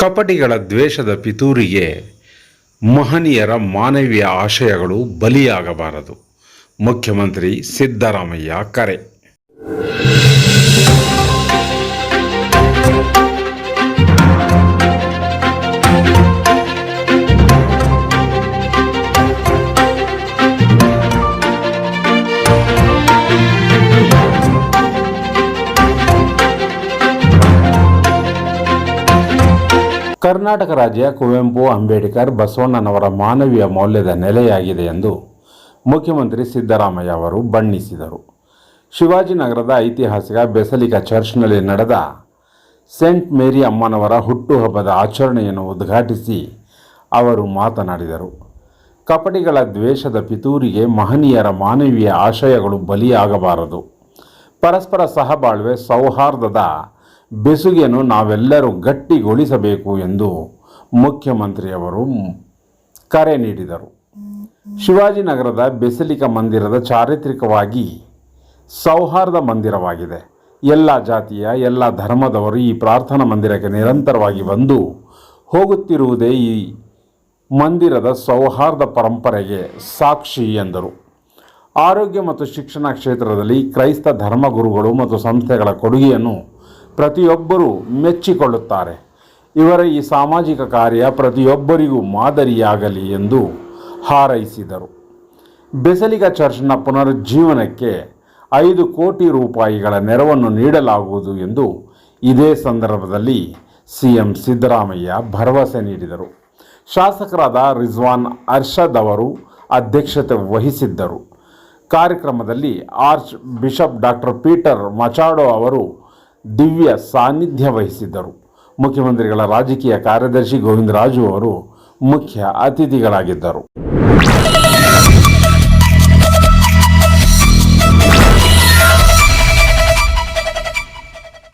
ಕಪಟಿಗಳ ದ್ವೇಷದ ಪಿತೂರಿಗೆ ಮಹನೀಯರ ಮಾನವೀಯ ಆಶಯಗಳು ಬಲಿಯಾಗಬಾರದು. ಮುಖ್ಯಮಂತ್ರಿ ಸಿದ್ದರಾಮಯ್ಯ ಕರೆ. ಕರ್ನಾಟಕ ರಾಜ್ಯ ಕುವೆಂಪು ಅಂಬೇಡ್ಕರ್ ಬಸವಣ್ಣನವರ ಮಾನವೀಯ ಮೌಲ್ಯದ ನೆಲೆಯಾಗಿದೆ ಎಂದು ಮುಖ್ಯಮಂತ್ರಿ ಸಿದ್ದರಾಮಯ್ಯ ಅವರು ಬಣ್ಣಿಸಿದರು. ಶಿವಾಜಿನಗರದ ಐತಿಹಾಸಿಕ ಬೆಸಲಿಕ ಚರ್ಚ್ನಲ್ಲಿ ನಡೆದ ಸೆಂಟ್ ಮೇರಿ ಅಮ್ಮನವರ ಹುಟ್ಟುಹಬ್ಬದ ಆಚರಣೆಯನ್ನು ಉದ್ಘಾಟಿಸಿ ಅವರು ಮಾತನಾಡಿದರು. ಕಪಟಿಗಳ ದ್ವೇಷದ ಪಿತೂರಿಗೆ ಮಹನೀಯರ ಮಾನವೀಯ ಆಶಯಗಳು ಬಲಿಯಾಗಬಾರದು. ಪರಸ್ಪರ ಸಹಬಾಳ್ವೆ ಸೌಹಾರ್ದದ ಬೆಸುಗೆಯನ್ನು ನಾವೆಲ್ಲರೂ ಗಟ್ಟಿಗೊಳಿಸಬೇಕು ಎಂದು ಮುಖ್ಯಮಂತ್ರಿಯವರು ಕರೆ ನೀಡಿದರು. ಶಿವಾಜಿನಗರದ ಬೆಸಲಿಕ ಮಂದಿರದ ಚಾರಿತ್ರಿಕವಾಗಿ ಸೌಹಾರ್ದ ಮಂದಿರವಾಗಿದೆ. ಎಲ್ಲ ಜಾತಿಯ, ಎಲ್ಲ ಧರ್ಮದವರು ಈ ಪ್ರಾರ್ಥನಾ ಮಂದಿರಕ್ಕೆ ನಿರಂತರವಾಗಿ ಬಂದು ಹೋಗುತ್ತಿರುವುದೇ ಈ ಮಂದಿರದ ಸೌಹಾರ್ದ ಪರಂಪರೆಗೆ ಸಾಕ್ಷಿ ಎಂದರು. ಆರೋಗ್ಯ ಮತ್ತು ಶಿಕ್ಷಣ ಕ್ಷೇತ್ರದಲ್ಲಿ ಕ್ರೈಸ್ತ ಧರ್ಮಗುರುಗಳು ಮತ್ತು ಸಂಸ್ಥೆಗಳ ಕೊಡುಗೆಯನ್ನು ಪ್ರತಿಯೊಬ್ಬರೂ ಮೆಚ್ಚಿಕೊಳ್ಳುತ್ತಾರೆ. ಇವರ ಈ ಸಾಮಾಜಿಕ ಕಾರ್ಯ ಪ್ರತಿಯೊಬ್ಬರಿಗೂ ಮಾದರಿಯಾಗಲಿ ಎಂದು ಹಾರೈಸಿದರು. ಬೆಸಲಿಗ ಚರ್ಚ್ನ ಪುನರುಜ್ಜೀವನಕ್ಕೆ ಐದು ಕೋಟಿ ರೂಪಾಯಿಗಳ ನೆರವನ್ನು ನೀಡಲಾಗುವುದು ಎಂದು ಇದೇ ಸಂದರ್ಭದಲ್ಲಿ ಸಿ ಎಂ ಸಿದ್ದರಾಮಯ್ಯ ಭರವಸೆ ನೀಡಿದರು. ಶಾಸಕರಾದ ರಿಜ್ವಾನ್ ಅರ್ಷದ್ ಅವರು ಅಧ್ಯಕ್ಷತೆ ವಹಿಸಿದ್ದರು. ಕಾರ್ಯಕ್ರಮದಲ್ಲಿ arch bishop doctor Peter Machado ಅವರು ದಿವ್ಯ ಸಾನ್ನಿಧ್ಯ ವಹಿಸಿದ್ದರು. ಮುಖ್ಯಮಂತ್ರಿಗಳ ರಾಜಕೀಯ ಕಾರ್ಯದರ್ಶಿ ಗೋವಿಂದರಾಜು ಅವರು ಮುಖ್ಯ ಅತಿಥಿಗಳಾಗಿದ್ದರು.